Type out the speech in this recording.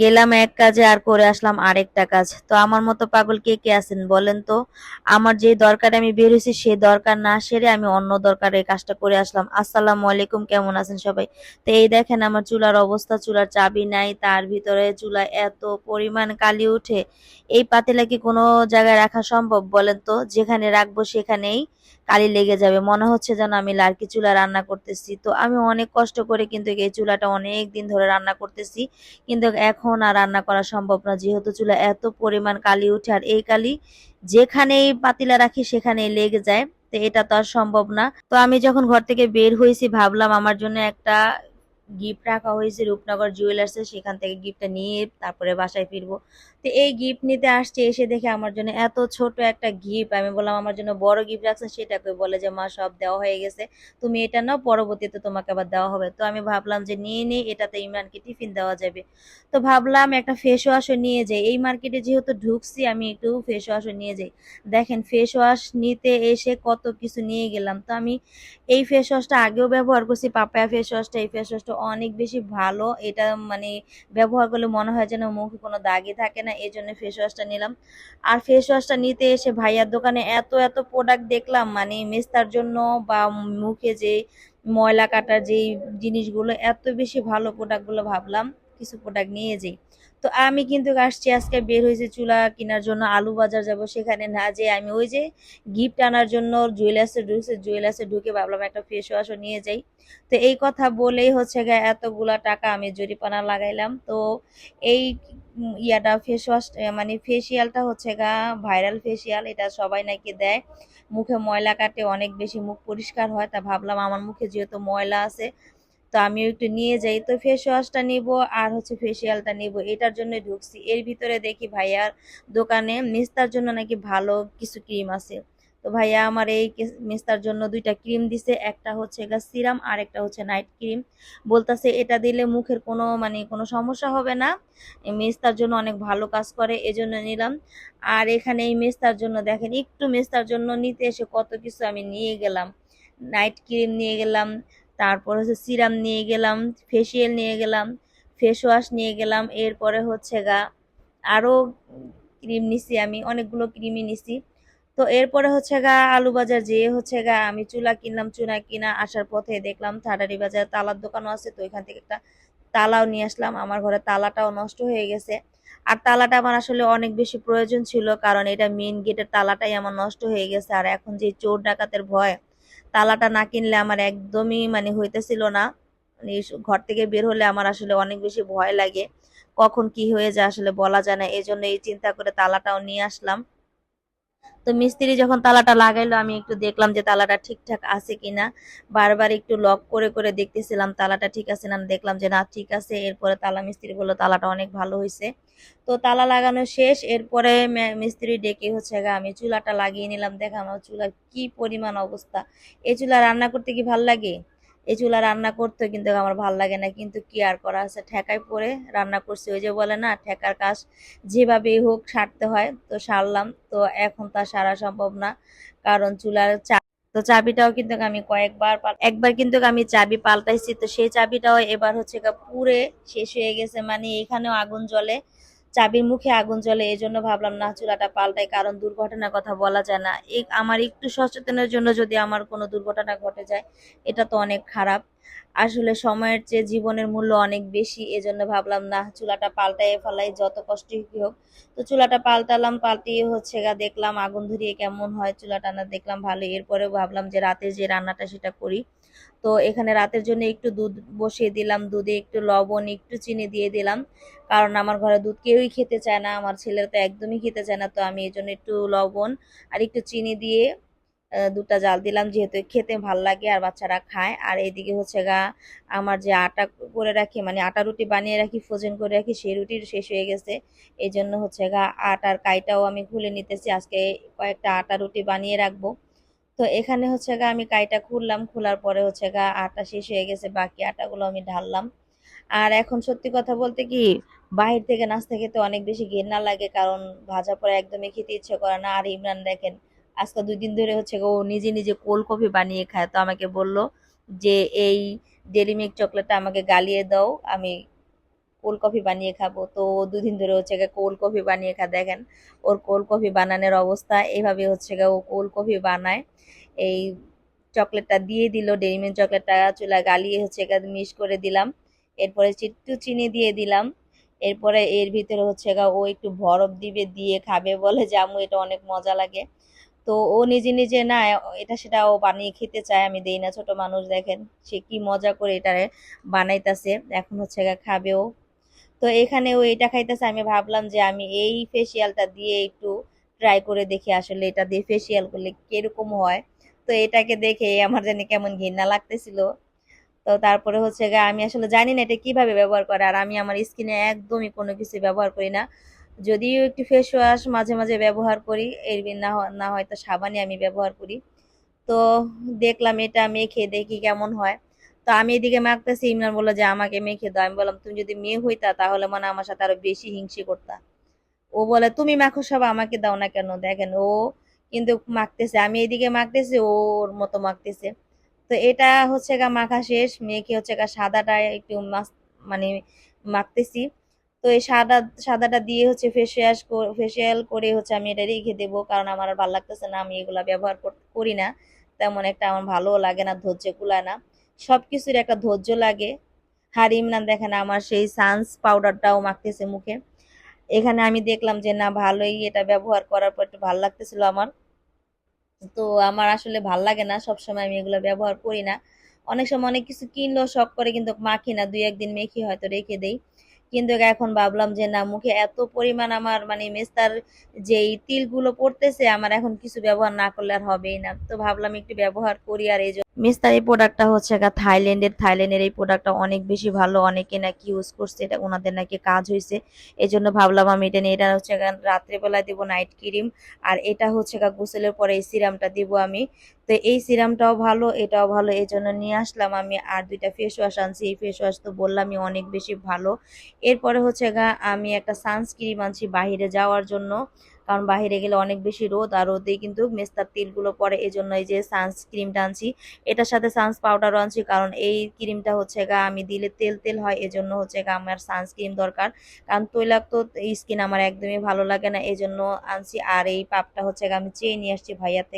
গেলাম এক কাজে আর করে আসলাম আরেকটা কাজ। তো আমার মতো পাগল কে কে আছেন বলেন তো? আমার যে দরকারে আমি বের হয়েছি, সে দরকার না সেরে আমি অন্য দরকারে কাজটা করে আসলাম। আসসালামু আলাইকুম, কেমন আছেন সবাই? তো এই দেখেন আমার চুলার অবস্থা, চুলার চাবি নাই, তার ভিতরে চুলা এত পরিমাণ কালি উঠে। এই পাতিলা কি কোনো জায়গায় রাখা সম্ভব বলেন তো? যেখানে রাখব সেখানেই কালি লেগে যাবে। মনে হচ্ছে যেন আমি লার্কি চুলা রান্না করতেছি। তো আমি অনেক কষ্ট করে কিন্তু এই চুলাটা অনেক দিন ধরে রান্না করতেছি। কিন্তু এখন আর রান্না করা সম্ভব না। যেহেতু চুলা এত পরিমাণ কালি উঠে আর এই কালি যেখানেই পাতিলা রাখি সেখানেই লেগে যায়। তো এটা তো আর সম্ভব না। তো আমি যখন ঘর থেকে বের হয়েছি, ভাবলাম আমার জন্য একটা গিফট রাখা হয়েছে রূপনগর জুয়েলার্সে সেখান থেকে গিফটটা নিয়ে তারপরে বাসায় ফিরবো। তো এই গিফট নিতে আসছে, এসে দেখে আমার জন্য এত ছোট একটা গিফট আমি বললাম, আমার জন্য বড় গিফট রাখছেন? সেটাকে বলে যে, মা, সব দেওয়া হয়ে গেছে, তুমি এটা নাও, পরবর্তীতে তোমাকে আবার দেওয়া হবে। তো আমি ভাবলাম যে, নিয়ে নিই এটাতে ইমরানকে টিফিন দেওয়া যাবে। তো ভাবলাম একটা ফেস ওয়াশও নিয়ে যাই। এই মার্কেটে যেহেতু ঢুকছি, আমি একটু ফেস ওয়াশও নিয়ে যাই। দেখেন ফেস ওয়াশ নিতে এসে কত কিছু নিয়ে গেলাম। তো আমি এই ফেস ওয়াশটা আগেও ব্যবহার করছি, পাপায়া ফেস ওয়াশটা এই ফেস ওয়াশটা অনেক বেশি ভালো। এটা মানে ব্যবহার করলে মনে হয় যেন মুখে কোনো দাগই থাকে না এই জন্য ফেস ওয়াশটা নিলাম। আর ফেস ওয়াশটা নিতে এসে ভাইয়ার দোকানে এত এত প্রোডাক্ট দেখলাম মানে মেস্তার জন্য বা মুখে যে ময়লা কাটার যেই জিনিসগুলো, এত বেশি ভালো প্রোডাক্টগুলো ভাবলাম। কিছু প্রোডাক্ট নিয়ে যাই। তো আমি কিন্তু আসছি আজকে বের হয়েছে চুলা কেনার জন্য, আলু বাজার যাব সেখানে না যে আমি ওই যে গিফট আনার জন্য জুয়েলার্সে ঢুকছে জুয়েলার্সে ঢুকে ভাবলাম একটা ফেস ওয়াশও নিয়ে যাই। তো এই কথা বলেই হচ্ছে গা এতগুলা টাকা আমি জরিপানা লাগাইলাম। তো এই ইয়াটা ফেস ওয়াশ মানে ফেসিয়ালটা হচ্ছে গা ভাইরাল ফেসিয়াল এটা সবাই নাকি দেয়। মুখে ময়লা কাটে, অনেক বেশি মুখ পরিষ্কার হয়, তা ভাবলাম আমার মুখে যেহেতু ময়লা আছে তো আমিও একটু নিয়ে যাই। তো ফেস ওয়াশটা নিব আর হচ্ছে ফেসিয়ালটা নিব, এটার জন্য ঢুকছি। এর ভিতরে দেখি ভাইয়ার দোকানে মিস্তার জন্য নাকি ভালো কিছু ক্রিম আছে। তো ভাইয়া আমার এই মিস্তার জন্য দুইটা ক্রিম দিছে, একটা হচ্ছে গা সিরাম আর একটা হচ্ছে নাইট ক্রিম বলতাছে এটা দিলে মুখের কোনো মানে কোনো সমস্যা হবে না। মেস্তার জন্য অনেক ভালো কাজ করে, এজন্য নিলাম। আর এখানে এই মেস্তার জন্য দেখেন, একটু মেস্তার জন্য নিতে এসে কত কিছু আমি নিয়ে গেলাম। নাইট ক্রিম নিয়ে গেলাম তারপর হচ্ছে সিরাম নিয়ে গেলাম ফেসিয়াল নিয়ে গেলাম ফেস ওয়াশ নিয়ে গেলাম, এরপরে হচ্ছে গা আরও ক্রিম নিছি আমি, অনেকগুলো ক্রিমই নিছি। তো এরপরে হচ্ছে গা আলু বাজার যেয়ে হচ্ছে গা আমি চুলা কিনলাম চুলা কিনা আসার পথে দেখলাম থাডারি বাজার, তালার দোকানও আছে তো এখান থেকে একটা তালাও নিয়ে আসলাম, আমার ঘরে তালাটাও নষ্ট হয়ে গেছে। আর তালাটা আমার আসলে অনেক বেশি প্রয়োজন ছিল, কারণ এটা মেন গেটের তালাটাই আমার নষ্ট হয়ে গেছে, আর এখন যে চোর ডাকাতের ভয় তালাটা না কিনলে আমার একদমই মানে হইতেছিল না। মানে ঘর থেকে বের হলে আমার আসলে অনেক বেশি ভয় লাগে। কখন কি হয়ে যায় আসলে বলা যায় না। এই এই চিন্তা করে তালাটাও নিয়ে আসলাম। তো মিস্ত্রি যখন তালাটা লাগাইলো, আমি একটু দেখলাম যে তালাটা ঠিকঠাক আছে কিনা। বারবার একটু লক করে করে দেখতেছিলাম তালাটা ঠিক আছে না, দেখলাম যে না, ঠিক আছে। এরপরে তালা মিস্ত্রি বলল, তালাটা অনেক ভালো হয়েছে তো তালা লাগানো শেষ। এরপরে মিস্ত্রি ডেকে হচ্ছে গা, আমি চুলাটা লাগিয়ে নিলাম। দেখা আমার চুলার কি পরিমাণ অবস্থা। এই চুলা রান্না করতে কি ভালো লাগে? এই চুলা রান্না করতে কিন্তু আমার ভালো লাগে না, কিন্তু কি আর করা আছে? ঠেকায় পরে রান্না করছি। ওই যে বলে না, ঠেকার কাজ যেভাবেই হোক সারতে হয়। তো সারলাম। তো এখন তা সারা সম্ভব না, কারণ চুলার চা তো চাবিটাও কিন্তু আমি কয়েকবার একবার কিন্তু আমি চাবি পাল্টাইছি। তো সেই চাবিটাও এবার হচ্ছে পুড়ে শেষ হয়ে গেছে। মানে এখানেও আগুন জ্বলে। চাবির মুখে আগুন জ্বলে এই জন্য ভাবলাম, না, চুলাটা পাল্টাই, কারণ দুর্ঘটনার কথা বলা যায় না। আমার একটু সচেতনের জন্য যদি আমার কোনো দুর্ঘটনা ঘটে যায়, এটা তো অনেক খারাপ। আসলে সময়ের চেয়ে জীবনের মূল্য অনেক বেশি, এজন্য ভাবলাম, না, চুলাটা পাল্টাই ফেলাই, যত কষ্টই হোক। তো চুলাটা পাল্টালাম, পাল্টিয়ে হচ্ছে গা, দেখলাম আগুন ধরিয়ে কেমন হয়, চুলাটা না দেখলাম ভালো। এরপরেও ভাবলাম যে রাতে যে রান্নাটা সেটা করি তো এখানে রাতের জন্য একটু দুধ বসিয়ে দিলাম, দুধে একটু লবণ, একটু চিনি দিয়ে দিলাম। কারণ আমার ঘরে দুধ কেউই খেতে চায় না, আমার ছেলের তো একদমই খেতে চায় না, তো আমি এই জন্য একটু লবণ আর একটু চিনি দিয়ে দুধটা জাল দিলাম। যেহেতু খেতে ভালো লাগে আর বাচ্চারা খায়। আর এইদিকে হচ্ছে গা, আমার যে আটা করে রাখি মানে আটা রুটি বানিয়ে রাখি, ফ্রোজেন করে রাখি, সেই রুটি শেষ হয়ে গেছে। এই জন্য হচ্ছে গা, আটার কাইটাও আমি খুলে নিতেছি। আজকে কয়েকটা আটা রুটি বানিয়ে রাখব। তো এখানে হচ্ছে গা আমি কাইটা খুললাম, খোলার পরে হচ্ছে গা আটা শেষ হয়ে গেছে, বাকি আটাগুলো আমি ঢাললাম। আর এখন সত্যি কথা বলতে কি, বাহির থেকে নাস্তা খেতে অনেক বেশি ঘেন্না লাগে, কারণ ভাজা পরে একদমই খেতে ইচ্ছে করে না। আর ইমরান দেখেন, আজকে দুই দিন ধরে হচ্ছে ও নিজে নিজে কোল্ড কফি বানিয়ে খায়। তো আমাকে বলল যে, এই ডেরি মিল্ক চকলেটটা আমাকে গালিয়ে দাও, আমি কোল্ড কফি বানিয়ে খাব। তো দুদিন ধরে হচ্ছে গিয়ে কোল্ড কফি বানিয়ে খা, দেখেন ওর কোল্ড কফি বানানোর অবস্থা। এইভাবে হচ্ছে গিয়ে ও কোল্ড কফি বানায়। এই চকলেটটা দিয়ে দিল ডেইরি মিল্ক চকলেটটা চুলা গালিয়ে হচ্ছে গিয়ে মিক্স করে দিলাম। এরপরে একটু চিনি দিয়ে দিলাম। এরপরে এর ভিতরে হচ্ছে গা ও একটু বরফ দিবে, দিয়ে খাবে বলে যে, আম্মু, এটা অনেক মজা লাগে। তো ও নিজে নিজে না, এটা সেটা ও বানিয়ে খেতে চায়, আমি দেই না। ছোট মানুষ, দেখেন সে কি মজা করে এটারে বানাইতাছে। এখন হচ্ছে গা ও। তো এখানে ও এটা খাইতেছে, আমি ভাবলাম যে আমি এই ফেসিয়ালটা দিয়ে একটু ট্রাই করে দেখি আসলে এটা দিয়ে ফেসিয়াল করলে কীরকম হয়। তো এটাকে দেখে আমার জানি কেমন ঘৃণা লাগতেছিল। তো তারপরে হচ্ছে গা আমি আসলে জানি না এটা কীভাবে ব্যবহার করে, আর আমি আমার স্কিনে একদমই কোনো কিছু ব্যবহার করি না। যদিও একটু ফেস ওয়াশ মাঝে মাঝে ব্যবহার করি, এর না না হয়তো সাবানই আমি ব্যবহার করি। তো দেখলাম এটা মেখে দেখি কেমন হয়। তো আমি এদিকে মাখতেছি ইমরান বলল যে, আমাকে মেখে দাও। আমি বললাম, তুমি যদি মেয়ে হইতা তাহলে মানে আমার সাথে আরও বেশি হিংসে করতা। ও বলে, তুমি মাখো সব, আমাকে দাও না কেন? দেখেন ও কিন্তু মাখতেছে, আমি এদিকে মাখতেছি, ওর মতো মাখতেছে। তো এটা হচ্ছে গা মাখা শেষ, মেয়েকে হচ্ছে গা সাদাটা একটু মানে মাখতেছি। তো এই সাদা, সাদাটা দিয়ে হচ্ছে ফেসিয়াল ফেসিয়াল করে হচ্ছে আমি এটা রেখে দেবো, কারণ আমার আর ভালো লাগতেছে না, আমি এগুলা ব্যবহার কর- না। তেমন একটা আমার ভালো লাগে না, ধৈর্য কুলায় না। সবকিছুর একটা ধৈর্য লাগে। আর ইমরান দেখেন আমার সেই সানস পাউডারটাও মাখতেছে মুখে। এখানে আমি দেখলাম যে, না, ভালোই এটা ব্যবহার করার পর একটু ভালো লাগতেছিল আমার। তো আমার আসলে ভালো লাগে না, সবসময় আমি এগুলো ব্যবহার করি না। অনেক সময় অনেক কিছু কিনলেও শখ করে, কিন্তু মাখি না, দুই একদিন মেখে হয়তো রেখে দেই। কিন্তু এখন ভাবলাম যে, না, মুখে এত পরিমাণ আমার মানে মেস্তার যেই তিলগুলো পড়তেছে, আমার এখন কিছু ব্যবহার না করলে আর হবেই না। তো ভাবলাম একটু ব্যবহার করি আর এই মেস্তার এই প্রোডাক্টটা হচ্ছে গা থাইল্যান্ডের থাইল্যান্ডের এই প্রোডাক্টটা অনেক বেশি ভালো। অনেকে নাকি ইউজ করছে, এটা ওনাদের নাকি কাজ হয়েছে এই জন্য ভাবলাম আমি এটা নিয়ে, এটা হচ্ছে গা রাত্রেবেলা দেবো নাইট ক্রিম আর এটা হচ্ছে গা গোসলের পরে এই সিরামটা দিব আমি। তো এই সিরামটাও ভালো, এটাও ভালো এই জন্য নিয়ে আসলাম আমি। আর দুইটা ফেস ওয়াশ আনছি, এই ফেস ওয়াশ তো বললামই অনেক বেশি ভালো। এরপরে হচ্ছে গা আমি একটা সানস্ক্রিম আনছি বাহিরে যাওয়ার জন্য। কারণ বাহিরে গেলে অনেক বেশি রোদ আর রোদে কিন্তু মেস্তার তিলগুলো পরে। এই জন্য এই যে সানস্ক্রিমটা আনছি, এটার সাথে সানস পাউডারও আনছি কারণ এই ক্রিমটা হচ্ছে গা আমি দিলে তেল তেল হয় এই জন্য হচ্ছে গা আমার সানস্ক্রিম দরকার। কারণ তৈলাক্ত স্কিন আমার একদমই ভালো লাগে না এই জন্য আনছি। আর এই পাপটা হচ্ছে গা আমি চেয়ে নিয়ে আসছি ভাইয়ার থেকে।